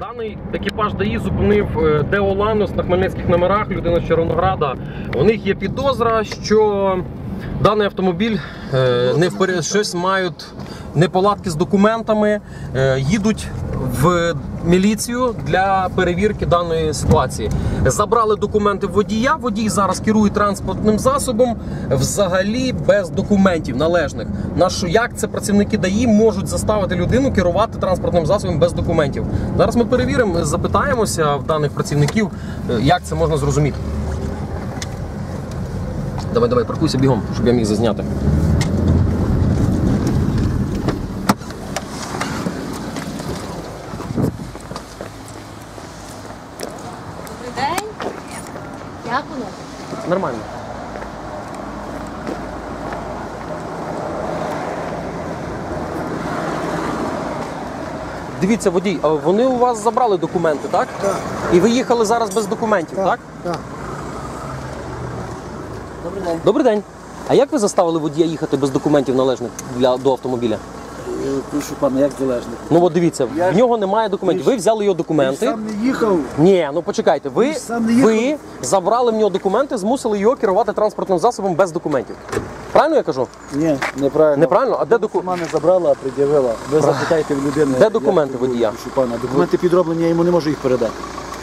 Даний екіпаж ДАІ зупинив е, Део Ланос на хмельницьких номерах, людина з Червонограда. У них є підозра, що даний автомобіль е, не вперед щось мають неполадки з документами, е, їдуть в міліцію для перевірки даної ситуації. Забрали документи водія. Водій зараз керує транспортним засобом взагалі без документів належних. На що як це працівники ДАІ можуть заставити людину керувати транспортним засобом без документів? Зараз ми перевіримо, запитаємося в даних працівників, е, як це можна зрозуміти. Давай, давай, паркуйся бігом, щоб я міг зазняти. Добрий день. Як воно? Нормально. Дивіться, водій, а вони у вас забрали документи, так? Так. І ви їхали зараз без документів, так? Так. Добрий день. Добрий день. А як ви заставили водія їхати без документів належних для, до автомобіля? Е, Прошу пана, як залежник? Ну от дивіться, Я в ж- нього немає документів. Ви взяли його Ти документи. сам не їхав. Ні, ну почекайте, ви, ж сам не їхав. ви забрали в нього документи, змусили його керувати транспортним засобом без документів. Правильно я кажу? Ні, неправильно. Неправильно? А де доку- Сама не забрала, а пред'явила. Ви запитайте в людини. Де як документи водія? Прошу пана. Документи підроблені, я йому не можу їх передати.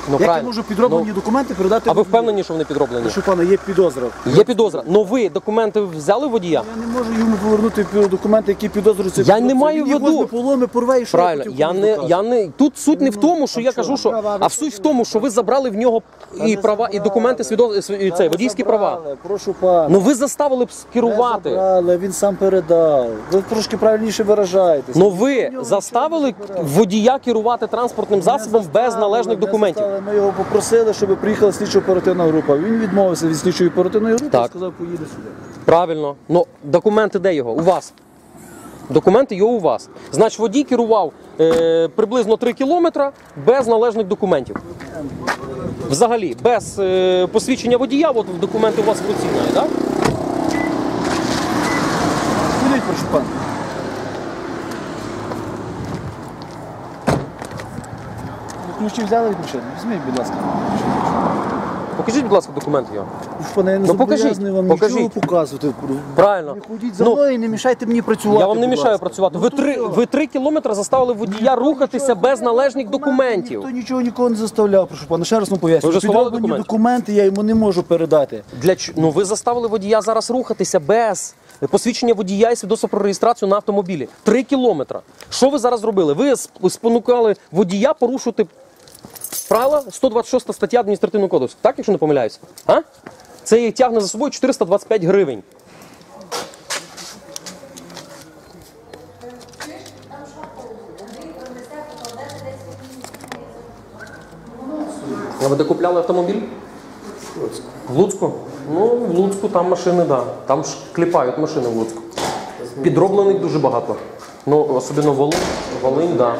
Ну, Як я правильно. можу підроблені Ну, документи передати? а ви водію? впевнені, що вони підроблені? Прошу пана, є підозра. Є підозра. Ну ви документи взяли водія? Я не можу йому повернути пі- документи, які підозрюються. Я не маю в виду. поломи, порве і що Правильно, я не, я не тут суть не в тому, що я що? кажу, що Права а в суть в тому, що ви забрали в нього і права, і документи свідо... св- цей, водійські права. Прошу пана. Ну ви заставили б Не керувати. забрали, він сам передав. Ви трошки правильніше виражаєтесь. Ну ви заставили водія керувати транспортним засобом без належних документів. Заставили. Ми його попросили, щоб приїхала слідчо-оперативна група. Він відмовився від слідчої оперативної групи Так. і сказав, поїде сюди. Правильно. Ну документи де його? У вас. Документи його у вас. Значить, водій керував е, приблизно 3 кілометри без належних документів. Взагалі, без е, посвідчення водія, от документи у вас в руці, навіть, так? Ходіть, прошу пана. Ключі взяли від машини? Візьміть, будь ласка. Покажіть, будь ласка, документи його. Я не Ну, покажіть, вам покажіть. нічого показувати. Правильно. Не ходіть за Ну, мною і не мішайте мені працювати. Я вам не будь мішаю ласка. працювати. Ну, Ви три, ви три кілометри заставили водія рухатися Нічого, без належних документів. Ніхто нічого нікого не заставляв, прошу пана. Ще раз вам пояснюю. Ви вже сховали Підроблені документи? документи я йому не можу передати. Для ч- ну ви заставили водія зараз рухатися без посвідчення водія і свідоцтва про реєстрацію на автомобілі. Три кілометри. Що ви зараз зробили? Ви сп- спонукали водія порушити правила 126 стаття адміністративного кодексу. Так, якщо не помиляюся? А? Це тягне за собою 425 гривень. А ви де купляли автомобіль? В Луцьку? Ну, в Луцьку там машини. Да. Там ж кліпають машини в Луцьку. Підроблених дуже багато. Ну, особливо Волинь, Волинь. Да.